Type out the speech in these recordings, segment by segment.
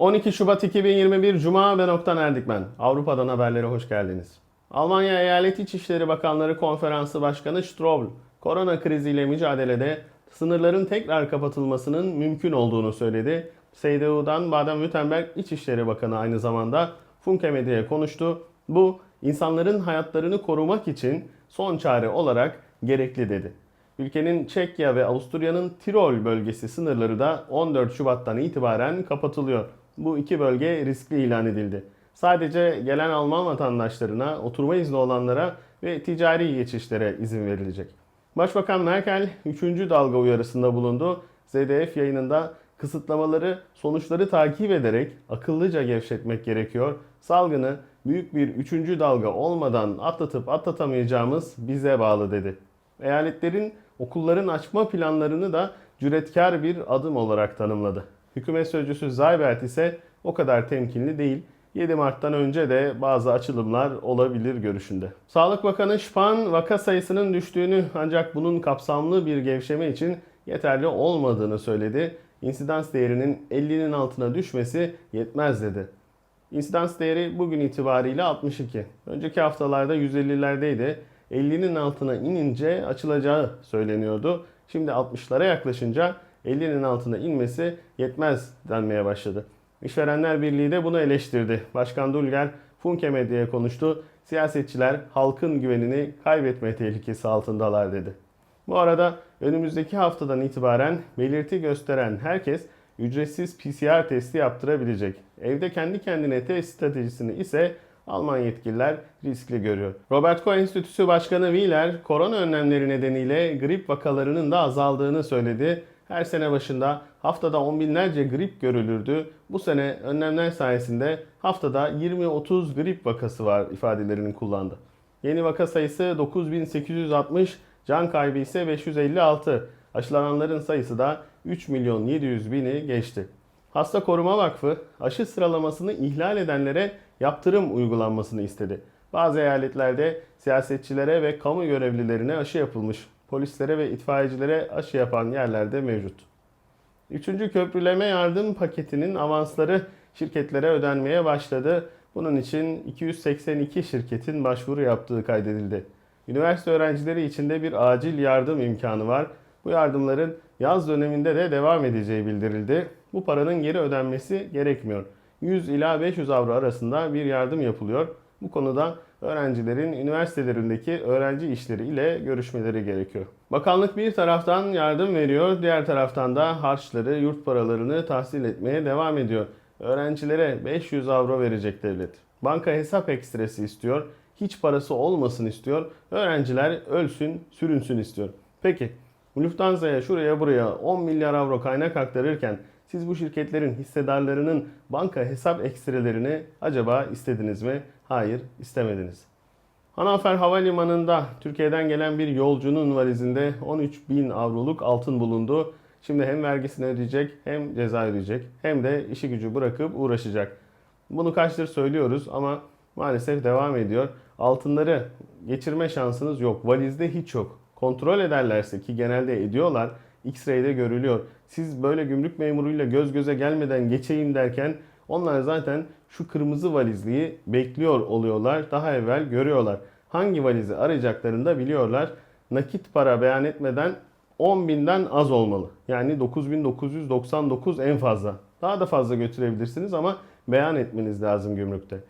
12 Şubat 2021 Cuma ben Oktan Erdikmen. Avrupa'dan haberlere hoş geldiniz. Almanya Eyalet İçişleri Bakanları Konferansı Başkanı Strobl, korona kriziyle mücadelede sınırların tekrar kapatılmasının mümkün olduğunu söyledi. CDU'dan Baden-Württemberg İçişleri Bakanı aynı zamanda Funke Medya'ya konuştu. Bu insanların hayatlarını korumak için son çare olarak gerekli dedi. Ülkenin Çekya ve Avusturya'nın Tirol bölgesi sınırları da 14 Şubat'tan itibaren kapatılıyor. Bu iki bölge riskli ilan edildi. Sadece gelen Alman vatandaşlarına, oturma izni olanlara ve ticari geçişlere izin verilecek. Başbakan Merkel 3. dalga uyarısında bulundu. ZDF yayınında kısıtlamaları, sonuçları takip ederek akıllıca gevşetmek gerekiyor. Salgını büyük bir 3. dalga olmadan atlatıp atlatamayacağımız bize bağlı dedi. Eyaletlerin okulların açma planlarını da cüretkar bir adım olarak tanımladı. Hükümet sözcüsü Zaybert ise o kadar temkinli değil. 7 Mart'tan önce de bazı açılımlar olabilir görüşünde. Sağlık Bakanı Spahn vaka sayısının düştüğünü ancak bunun kapsamlı bir gevşeme için yeterli olmadığını söyledi. İnsidans değerinin 50'nin altına düşmesi yetmez dedi. İnsidans değeri bugün itibariyle 62. Önceki haftalarda 150'lerdeydi. 50'nin altına inince açılacağı söyleniyordu. Şimdi 60'lara yaklaşınca 50'nin altına inmesi yetmez denmeye başladı. İşverenler Birliği de bunu eleştirdi. Başkan Dulger Funke Medya'ya konuştu. Siyasetçiler halkın güvenini kaybetme tehlikesi altındalar dedi. Bu arada önümüzdeki haftadan itibaren belirti gösteren herkes ücretsiz PCR testi yaptırabilecek. Evde kendi kendine test stratejisini ise Alman yetkililer riskli görüyor. Robert Koch Enstitüsü Başkanı Wieler, korona önlemleri nedeniyle grip vakalarının da azaldığını söyledi. Her sene başında haftada on binlerce grip görülürdü. Bu sene önlemler sayesinde haftada 20-30 grip vakası var ifadelerini kullandı. Yeni vaka sayısı 9860, can kaybı ise 556. Aşılananların sayısı da 3 milyon 700 bini geçti. Hasta Koruma Vakfı aşı sıralamasını ihlal edenlere yaptırım uygulanmasını istedi. Bazı eyaletlerde siyasetçilere ve kamu görevlilerine aşı yapılmış. Polislere ve itfaiyecilere aşı yapan yerlerde mevcut. Üçüncü köprüleme yardım paketinin avansları şirketlere ödenmeye başladı. Bunun için 282 şirketin başvuru yaptığı kaydedildi. Üniversite öğrencileri için de bir acil yardım imkanı var. Bu yardımların yaz döneminde de devam edeceği bildirildi. Bu paranın geri ödenmesi gerekmiyor. 100 ila 500 avro arasında bir yardım yapılıyor. Bu konuda öğrencilerin üniversitelerindeki öğrenci işleri ile görüşmeleri gerekiyor. Bakanlık bir taraftan yardım veriyor, diğer taraftan da harçları, yurt paralarını tahsil etmeye devam ediyor. Öğrencilere 500 avro verecek devlet. Banka hesap ekstresi istiyor, hiç parası olmasın istiyor. Öğrenciler ölsün, sürünsün istiyor. Peki Lufthansa'ya şuraya buraya 10 milyar avro kaynak aktarırken siz bu şirketlerin hissedarlarının banka hesap ekstrelerini acaba istediniz mi? Hayır, istemediniz. Hannover Havalimanı'nda Türkiye'den gelen bir yolcunun valizinde 13 bin avroluk altın bulundu. Şimdi hem vergisini ödeyecek hem ceza ödeyecek hem de işi gücü bırakıp uğraşacak. Bunu kaçtır söylüyoruz ama maalesef devam ediyor. Altınları geçirme şansınız yok. Valizde hiç yok. Kontrol ederlerse ki genelde ediyorlar. X-ray'de görülüyor. Siz böyle gümrük memuruyla göz göze gelmeden geçeyim derken onlar zaten şu kırmızı valizliği bekliyor oluyorlar. Daha evvel görüyorlar. Hangi valizi arayacaklarını da biliyorlar. Nakit para beyan etmeden 10 binden az olmalı. Yani 9999 en fazla. Daha da fazla götürebilirsiniz ama beyan etmeniz lazım gümrükte.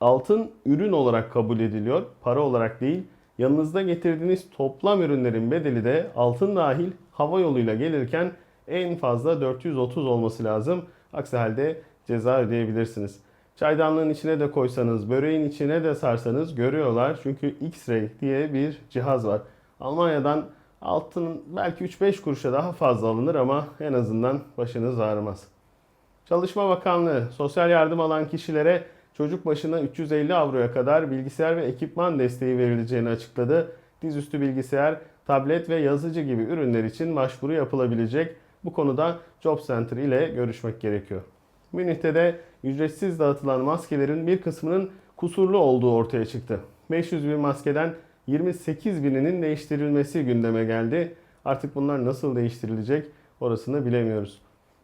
Altın ürün olarak kabul ediliyor, para olarak değil. Yanınızda getirdiğiniz toplam ürünlerin bedeli de altın dahil hava yoluyla gelirken en fazla 430 olması lazım. Aksi halde ceza ödeyebilirsiniz. Çaydanlığın içine de koysanız, böreğin içine de sarsanız görüyorlar. Çünkü X-ray diye bir cihaz var. Almanya'dan altın belki 3-5 kuruşa daha fazla alınır ama en azından başınız ağrımaz. Çalışma Bakanlığı sosyal yardım alan kişilere çocuk başına 350 avroya kadar bilgisayar ve ekipman desteği verileceğini açıkladı. Dizüstü bilgisayar, tablet ve yazıcı gibi ürünler için başvuru yapılabilecek. Bu konuda Job Center ile görüşmek gerekiyor. Münih'te de ücretsiz dağıtılan maskelerin bir kısmının kusurlu olduğu ortaya çıktı. 500 bin maskeden 28 bininin değiştirilmesi gündeme geldi. Artık bunlar nasıl değiştirilecek orasını bilemiyoruz.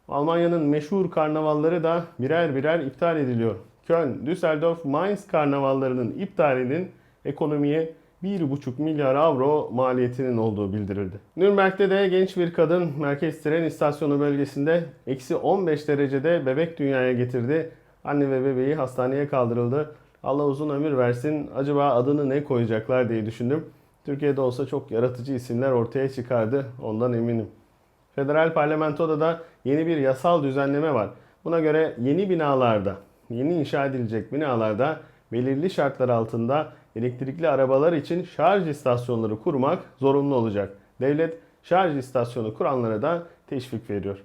Almanya'nın meşhur karnavalları da birer birer iptal ediliyor. Köln, Düsseldorf, Mainz karnavallarının iptalinin ekonomiye 1,5 milyar avro maliyetinin olduğu bildirildi. Nürnberg'de de genç bir kadın merkez tren istasyonu bölgesinde eksi 15 derecede bebek dünyaya getirdi. Anne ve bebeği hastaneye kaldırıldı. Allah uzun ömür versin. Acaba adını ne koyacaklar diye düşündüm. Türkiye'de olsa çok yaratıcı isimler ortaya çıkardı. Ondan eminim. Federal parlamentoda da yeni bir yasal düzenleme var. Buna göre yeni binalarda, yeni inşa edilecek binalarda belirli şartlar altında elektrikli arabalar için şarj istasyonları kurmak zorunlu olacak. Devlet şarj istasyonu kuranlara da teşvik veriyor.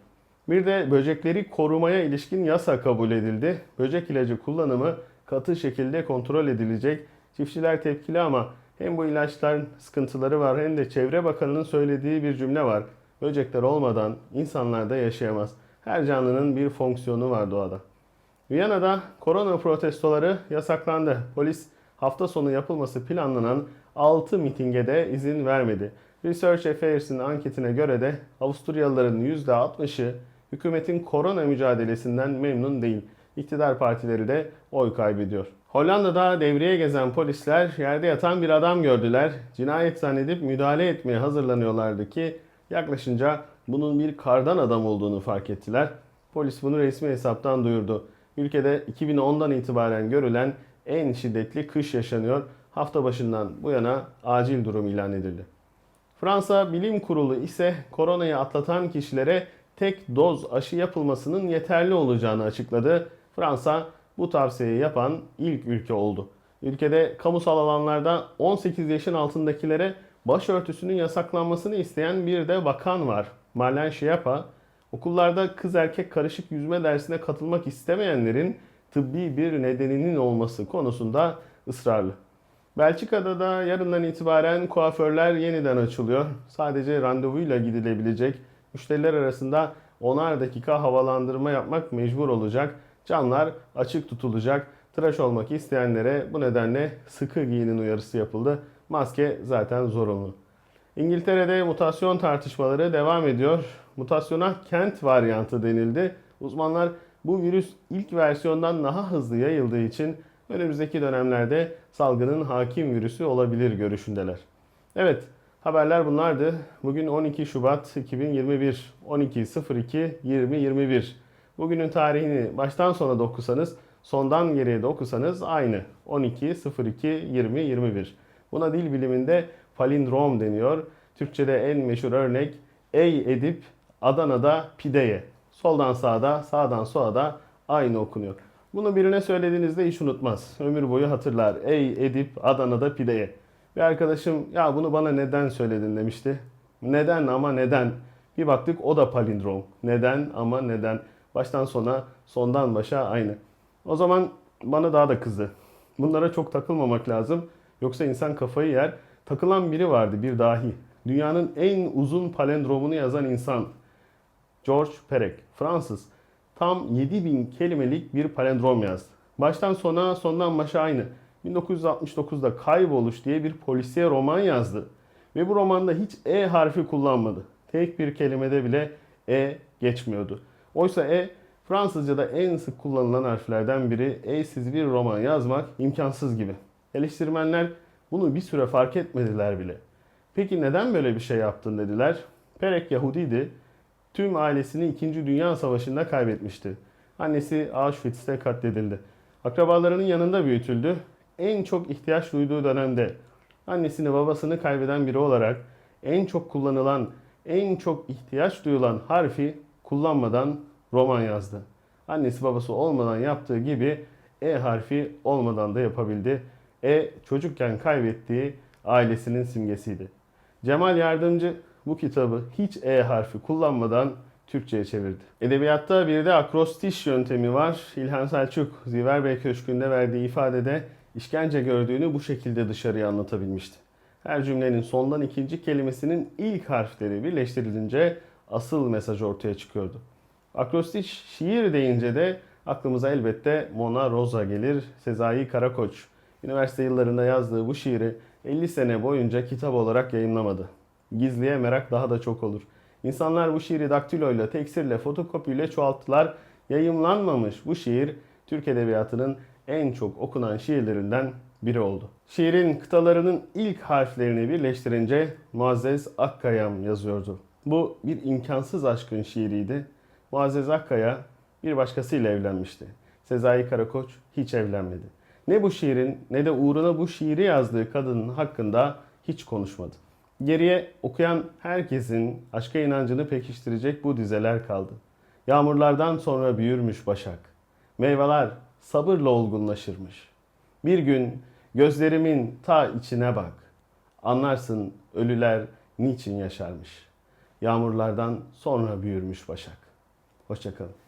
Bir de böcekleri korumaya ilişkin yasa kabul edildi. Böcek ilacı kullanımı katı şekilde kontrol edilecek. Çiftçiler tepkili ama hem bu ilaçların sıkıntıları var hem de Çevre Bakanı'nın söylediği bir cümle var. Böcekler olmadan insanlar da yaşayamaz. Her canlının bir fonksiyonu var doğada. Viyana'da korona protestoları yasaklandı. Polis hafta sonu yapılması planlanan 6 mitinge de izin vermedi. Research Affairs'in anketine göre de Avusturyalıların %60'ı hükümetin korona mücadelesinden memnun değil. İktidar partileri de oy kaybediyor. Hollanda'da devreye gezen polisler yerde yatan bir adam gördüler. Cinayet zannedip müdahale etmeye hazırlanıyorlardı ki yaklaşınca bunun bir kardan adam olduğunu fark ettiler. Polis bunu resmi hesaptan duyurdu. Ülkede 2010'dan itibaren görülen en şiddetli kış yaşanıyor. Hafta başından bu yana acil durum ilan edildi. Fransa Bilim Kurulu ise koronayı atlatan kişilere tek doz aşı yapılmasının yeterli olacağını açıkladı. Fransa bu tavsiyeyi yapan ilk ülke oldu. Ülkede kamusal alanlarda 18 yaşın altındakilere başörtüsünün yasaklanmasını isteyen bir de bakan var. Marlene Schiappa, okullarda kız erkek karışık yüzme dersine katılmak istemeyenlerin tıbbi bir nedeninin olması konusunda ısrarlı. Belçika'da da yarından itibaren kuaförler yeniden açılıyor. Sadece randevuyla gidilebilecek. Müşteriler arasında onar dakika havalandırma yapmak mecbur olacak. Camlar açık tutulacak. Tıraş olmak isteyenlere bu nedenle sıkı giyinin uyarısı yapıldı. Maske zaten zorunlu. İngiltere'de mutasyon tartışmaları devam ediyor. Mutasyona kent varyantı denildi. Uzmanlar bu virüs ilk versiyondan daha hızlı yayıldığı için önümüzdeki dönemlerde salgının hakim virüsü olabilir görüşündeler. Evet, haberler bunlardı. Bugün 12 Şubat 2021, 12.02.2021. Bugünün tarihini baştan sona da okusanız, sondan geriye de okusanız aynı. 12.02.2021. Buna dil biliminde palindrom deniyor. Türkçe'de en meşhur örnek ey edip Adana'da pideye. Soldan sağda, sağdan sola da aynı okunuyor. Bunu birine söylediğinizde hiç unutmaz. Ömür boyu hatırlar. Ey Edip Adana'da pideye. Bir arkadaşım ya bunu bana neden söyledin demişti. Neden ama neden? Bir baktık o da palindrom. Neden ama neden? Baştan sona, sondan başa aynı. O zaman bana daha da kızdı. Bunlara çok takılmamak lazım. Yoksa insan kafayı yer. Takılan biri vardı, bir dahi. Dünyanın en uzun palindromunu yazan insan. George Perec, Fransız. Tam 7000 kelimelik bir palindrom yazdı. Baştan sona, sondan başa aynı. 1969'da Kayboluş diye bir polisiye roman yazdı. Ve bu romanda hiç E harfi kullanmadı. Tek bir kelimede bile E geçmiyordu. Oysa E Fransızca'da en sık kullanılan harflerden biri. E'siz bir roman yazmak imkansız gibi. Eleştirmenler bunu bir süre fark etmediler bile. Peki neden böyle bir şey yaptın dediler. Perek Yahudiydi. Tüm ailesini 2. Dünya Savaşı'nda kaybetmişti. Annesi Auschwitz'te katledildi. Akrabalarının yanında büyütüldü. En çok ihtiyaç duyduğu dönemde annesini babasını kaybeden biri olarak en çok kullanılan, en çok ihtiyaç duyulan harfi kullanmadan roman yazdı. Annesi babası olmadan yaptığı gibi E harfi olmadan da yapabildi. E çocukken kaybettiği ailesinin simgesiydi. Cemal Yardımcı bu kitabı hiç E harfi kullanmadan Türkçe'ye çevirdi. Edebiyatta bir de akrostiş yöntemi var. İlhan Selçuk, Ziver Bey Köşkü'nde verdiği ifadede işkence gördüğünü bu şekilde dışarıya anlatabilmişti. Her cümlenin sondan ikinci kelimesinin ilk harfleri birleştirilince asıl mesaj ortaya çıkıyordu. Akrostiş şiir deyince de aklımıza elbette Mona Rosa gelir. Sezai Karakoç üniversite yıllarında yazdığı bu şiiri 50 sene boyunca kitap olarak yayınlamadı. Gizliye merak daha da çok olur. İnsanlar bu şiiri daktiloyla, teksirle, fotokopiyle çoğalttılar. Yayımlanmamış bu şiir Türk Edebiyatı'nın en çok okunan şiirlerinden biri oldu. Şiirin kıtalarının ilk harflerini birleştirince Muazzez Akkayam yazıyordu. Bu bir imkansız aşkın şiiriydi. Muazzez Akkaya bir başkasıyla evlenmişti. Sezai Karakoç hiç evlenmedi. Ne bu şiirin ne de uğruna bu şiiri yazdığı kadının hakkında hiç konuşmadı. Geriye okuyan herkesin aşka inancını pekiştirecek bu dizeler kaldı. Yağmurlardan sonra büyürmüş başak. Meyveler sabırla olgunlaşırmış. Bir gün gözlerimin ta içine bak. Anlarsın ölüler niçin yaşarmış. Yağmurlardan sonra büyürmüş başak. Hoşçakalın.